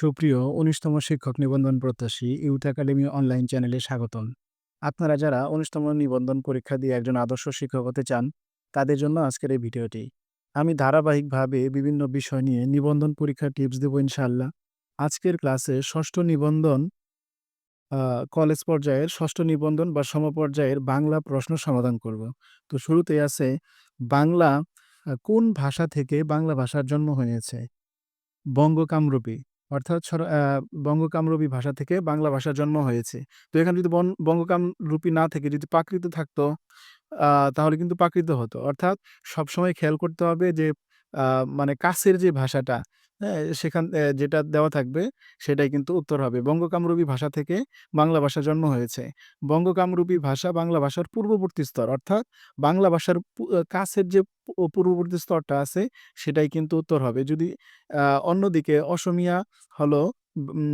সুপ্রিয় ১৯ তম শিক্ষক নিবন্ধন প্রত্যাশী ইউথ একাডেমি অনলাইন চ্যানেলে স্বাগতম। আপনারা যারা ১৯ তম নিবন্ধন পরীক্ষা দিয়ে একজন আদর্শ শিক্ষক হতে চান, তাদের জন্য আজকের এই ভিডিওটি। আমি ধারাবাহিকভাবে বিভিন্ন বিষয় নিয়ে নিবন্ধন পরীক্ষার টিপস দেব ইনশাল্লাহ আজকের ক্লাসে ষষ্ঠ নিবন্ধন কলেজ পর্যায়ের ষষ্ঠ নিবন্ধন বা সমপর্যায়ের বাংলা প্রশ্ন সমাধান করব। তো শুরুতেই আছে বাংলা কোন ভাষা থেকে বাংলা ভাষার জন্ম হয়েছে? বঙ্গকামরূপী অর্থাৎ বঙ্গকামরূপী ভাষা থেকে বাংলা ভাষার জন্ম হয়েছে। তো এখানে যদি বন বঙ্গকামরূপী না থেকে যদি প্রাকৃত থাকতো তাহলে কিন্তু প্রাকৃত হতো। অর্থাৎ সবসময় খেয়াল করতে হবে যে মানে কাছের যে ভাষাটা, হ্যাঁ? সেখান যেটা দেওয়া থাকবে সেটাই কিন্তু উত্তর হবে। বঙ্গকামরূপী ভাষা থেকে বাংলা ভাষার জন্ম হয়েছে। বঙ্গকামরূপী ভাষা বাংলা ভাষার পূর্ববর্তী স্তর, অর্থাৎ বাংলা ভাষার কাছের যে পূর্ববর্তী স্তরটা আছে সেটাই কিন্তু উত্তর হবে। যদি অন্যদিকে অসমীয়া হলো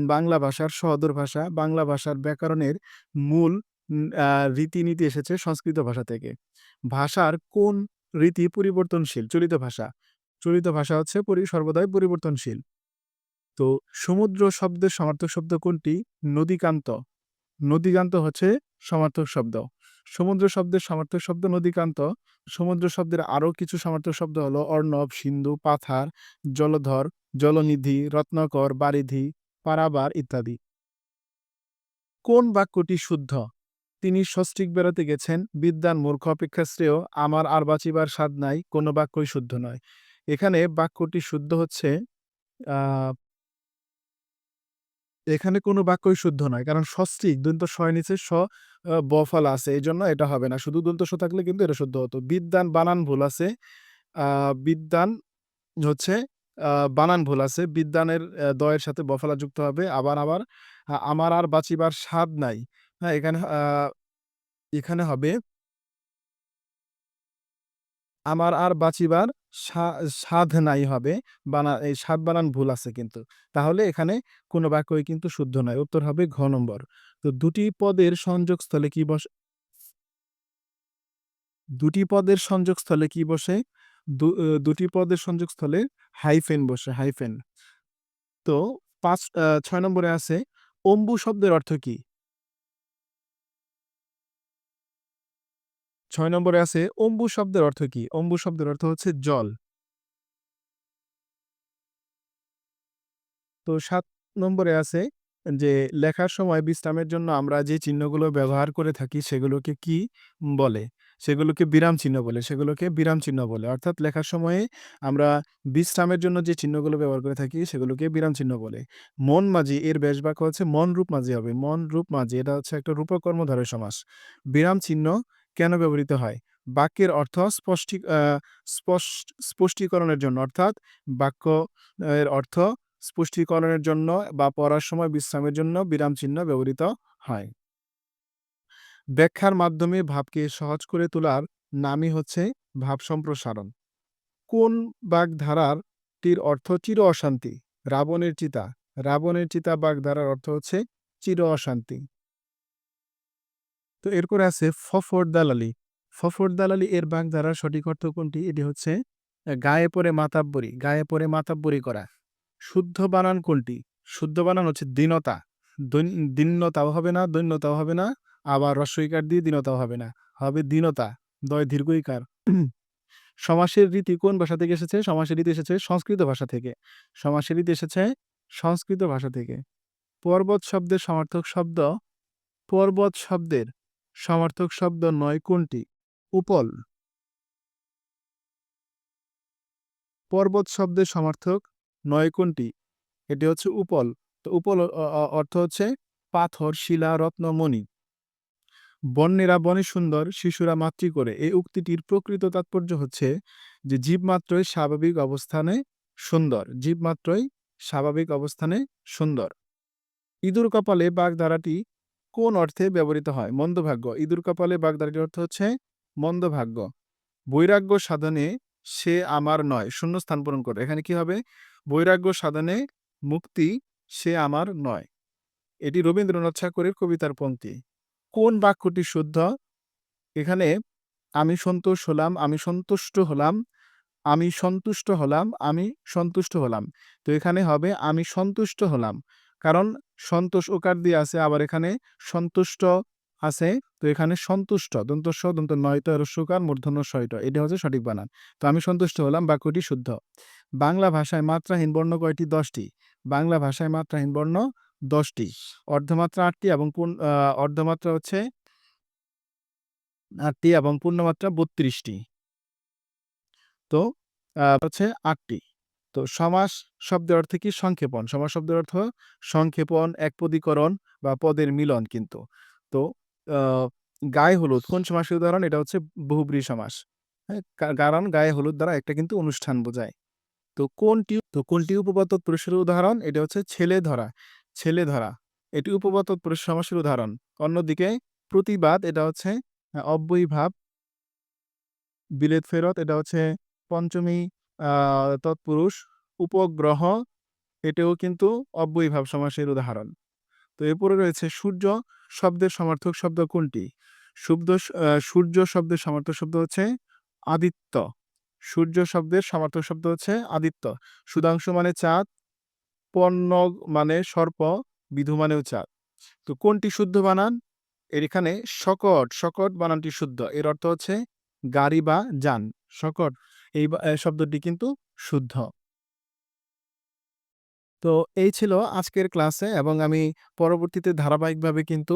বাংলা ভাষার সহোদর ভাষা। বাংলা ভাষার ব্যাকরণের মূল রীতিনীতি এসেছে সংস্কৃত ভাষা থেকে। ভাষার কোন রীতি পরিবর্তনশীল? চলিত ভাষা। চলিত ভাষা হচ্ছে সর্বদাই পরিবর্তনশীল। তো সমুদ্র শব্দের সমার্থক শব্দ কোনটি? নদীকান্ত। নদীকান্ত হচ্ছে সমার্থক শব্দ। সমুদ্র শব্দের সমার্থক শব্দ নদীকান্ত। সমুদ্র শব্দের আরও কিছু সমার্থক শব্দ হলো অর্ণব, সিন্ধু, পাথার, জলধর, জলনিধি, রত্নকর বারিধি, পারাবার ইত্যাদি। কোন বাক্যটি শুদ্ধ? তিনি সস্ত্রীক বেড়াতে গেছেন, বিদ্যান মূর্খ অপেক্ষা শ্রেয়, আমার আর বাঁচিবার স্বাদ নাই, কোনো বাক্যই শুদ্ধ নয়। এখানে বাক্যটি শুদ্ধ হচ্ছে এখানে কোনো বাক্যই শুদ্ধ নয়। কারণ সস্ত্রীক স এর নিচে স আ আছে এই জন্য এটা হবে না। শুধু দন্ত্য স থাকলে কিন্তু এটা শুদ্ধ হতো। বিদ্বান বানান ভুল আছে। আ বিদ্বান হচ্ছে বানান ভুল আছে। বিদ্বানের অ্যা দ সাথে ব ফলা যুক্ত হবে। আবার, আবার আমার আর বাঁচিবার স্বাদ নাই। হ্যাঁ? এখানে এখানে হবে আমার আর বাঁচিবার সাধ নাই হবে। বানা এই সাধ বানান ভুল আছে কিন্তু। তাহলে এখানে কোনো বাক্যই কিন্তু শুদ্ধ নয়। উত্তর হবে ঘ নম্বর। তো দুটি পদের সংযোগস্থলে কি বসে? দুটি পদের সংযোগস্থলে কি বসে? দুটি পদের সংযোগস্থলে হাইফেন বসে, হাইফেন। তো ৫ আ ৬ নম্বরে আছে অম্বু শব্দের অর্থ কী? ৬ নম্বরে আছে অম্বু শব্দের অর্থ কি অম্বু শব্দের অর্থ হচ্ছে জল। তো সাত নম্বরে আছে যে, লেখার সময় বিশ্রামের জন্য আমরা যে চিহ্নগুলো ব্যবহার করে থাকি সেগুলোকে কি বলে? সেগুলোকে বিরাম চিহ্ন বলে। সেগুলোকে বিরাম চিহ্ন বলে। অর্থাৎ লেখার সময়ে আমরা বিশ্রামের জন্য যে চিহ্নগুলো ব্যবহার করে থাকি সেগুলোকে বিরাম চিহ্ন বলে। মন মাঝি, এর ব্যাস বাক্য হচ্ছে মন রূপ মাঝি হবে। মন রূপ মাঝি, এটা হচ্ছে একটা রূপক কর্মধারয় সমাস। বিরাম চিহ্ন কেন ব্যবহৃত হয়? বাক্যের অর্থ স্পষ্টি, স্পষ্টীকরণের জন্য অর্থাৎ বাক্য এর অর্থ স্পষ্টীকরণের জন্য বা পড়ার সময় বিশ্রামের জন্য বিরাম চিহ্ন ব্যবহৃত হয়। ব্যাখ্যার মাধ্যমে ভাবকে সহজ করে তোলার নামই হচ্ছে ভাব সম্প্রসারণ। কোন বাগধারাটির অর্থ চির অশান্তি? রাবণের চিতা। রাবণের চিতা বাগধারার অর্থ হচ্ছে চির অশান্তি। তো এরপরে আছে ফফর দালালি। ফফর দালালি এর বাগধারার সঠিক অর্থ কোনটি? এটি হচ্ছে গায়ে পরে মাতাব্বরি, গায়ে পরে মাতাব্বরি করা। শুদ্ধ বানান কোনটি? শুদ্ধ বানান হচ্ছে দীনতা। দৈন দীন্নতাও হবে না, দৈন্যতাও হবে না, আবার হ্রস্ব ইকার দিয়ে দীনতাও হবে না। হবে দীনতা। দয় দীর্ঘইকার সমাসের রীতি কোন ভাষা থেকে এসেছে? সমাসের রীতি এসেছে সংস্কৃত ভাষা থেকে। সমাসের রীতি এসেছে সংস্কৃত ভাষা থেকে। পর্বত শব্দের সমার্থক শব্দ পর্বত শব্দের সমার্থক শব্দ নয় কোনটি? উপল। পর্বত শব্দের সমার্থক নয় কোনটি? এটি হচ্ছে উপল। তো উপল অর্থ হচ্ছে পাথর, শিলা, রত্ন, মণি। বন্যেরা বনে সুন্দর, শিশুরা মাতৃ করে। এই উক্তিটির প্রকৃত তাৎপর্য হচ্ছে যে জীব মাত্রই স্বাভাবিক অবস্থানে সুন্দর। জীব মাত্রই স্বাভাবিক অবস্থানে সুন্দর। ইঁদুর কপালে বাগধারাটি কোন অর্থে ব্যবহৃত হয়? মন্দভাগ্য। ইঁদুর কপালে বাগধারাটির অর্থ হচ্ছে মন্দভাগ্য। বৈরাগ্য সাধনে সে আমার নয়। শূন্য স্থান পূরণ করে এখানে কি হবে? বৈরাগ্য সাধনে মুক্তি সে আমার নয়। এটি রবীন্দ্রনাথ ঠাকুরের কবিতার পঙ্ক্তি কোন বাক্যটি শুদ্ধ? এখানে আমি সন্তোষ হলাম, আমি সন্তুষ্ট হলাম, আমি সন্তুষ্ট হলাম, আমি সন্তুষ্ট হলাম। তো এখানে হবে আমি সন্তুষ্ট হলাম। কারণ সন্তোষ ওকার দিয়ে আছে, আবার এখানে সন্তুষ্ট আছে। তো এখানে সন্তুষ্ট দন্ত স দন্ত নয়তো রস্যকার মূর্ধন্য শয়ট। এটা হচ্ছে সঠিক বানান। তো আমি সন্তুষ্ট হলাম, বাক্যটি শুদ্ধ। বাংলা ভাষায় মাত্রাহীন বর্ণ কয়টি? দশটি বাংলা ভাষায় মাত্রাহীন বর্ণ দশটি অর্ধমাত্রা আটটি এবং অর্ধমাত্রা হচ্ছে আটটি এবং পূর্ণমাত্রা বত্রিশটি তো হচ্ছে ৮ টি। তো সমাস শব্দের অর্থ কি? সংক্ষেপণ। সমাস শব্দের অর্থ সংক্ষেপণ, একপদীকরণ বা পদের মিলন কিন্তু। তো গায়ে হলুদ কোন সমাসের উদাহরণ? এটা হচ্ছে বহুব্রীহি সমাস। হ্যাঁ? কারণ গায়ে হলুদ দ্বারা একটা কিন্তু অনুষ্ঠান বোঝায়। তো কোনটি তো কোনটি উপপাদ্য পুরুষের উদাহরণ? এটা হচ্ছে ছেলে ধরা, ছেলে ধরা। এটি উপপাদ্য পুরুষ সমাসের উদাহরণ। অন্যদিকে প্রতিবাদ এটা হচ্ছে আ অব্যয়ীভাব। বিলেত ফেরত এটা হচ্ছে পঞ্চমী তৎপুরুষ। উপগ্রহ এটাও কিন্তু অব্যয়ীভাব সমাসের উদাহরণ। তো এরপরে রয়েছে সূর্য শব্দের সমার্থক শব্দ কোনটি? শুব্দ সূর্য শব্দের সমার্থক শব্দ হচ্ছে আদিত্য। সূর্য শব্দের সমার্থক শব্দ হচ্ছে আদিত্য। সুধাংশু মানে চাঁদ, পন্ন মানে সর্প, বিধু মানেও চাঁদ। তো কোনটি শুদ্ধ বানান? এর এখানে শকট, শকট বানানটি শুদ্ধ। এর অর্থ হচ্ছে গাড়ি বা যান। শকট এই শব্দটি কিন্তু শুদ্ধ। তো এই ছিল আজকের ক্লাসে এবং আমি পরবর্তীতে ধারাবাহিকভাবে কিন্তু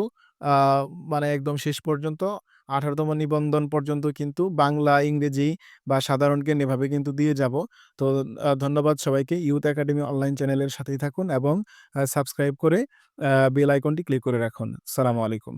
মানে একদম শেষ পর্যন্ত ১৮ তম নিবন্ধন পর্যন্ত কিন্তু বাংলা, ইংরেজি বা সাধারণ জ্ঞান এভাবে কিন্তু দিয়ে যাব। তো ধন্যবাদ সবাইকে। ইউথ একাডেমি অনলাইন চ্যানেলের সাথেই থাকুন এবং সাবস্ক্রাইব করে বেল আইকনটি ক্লিক করে রাখুন। সালামু আলাইকুম।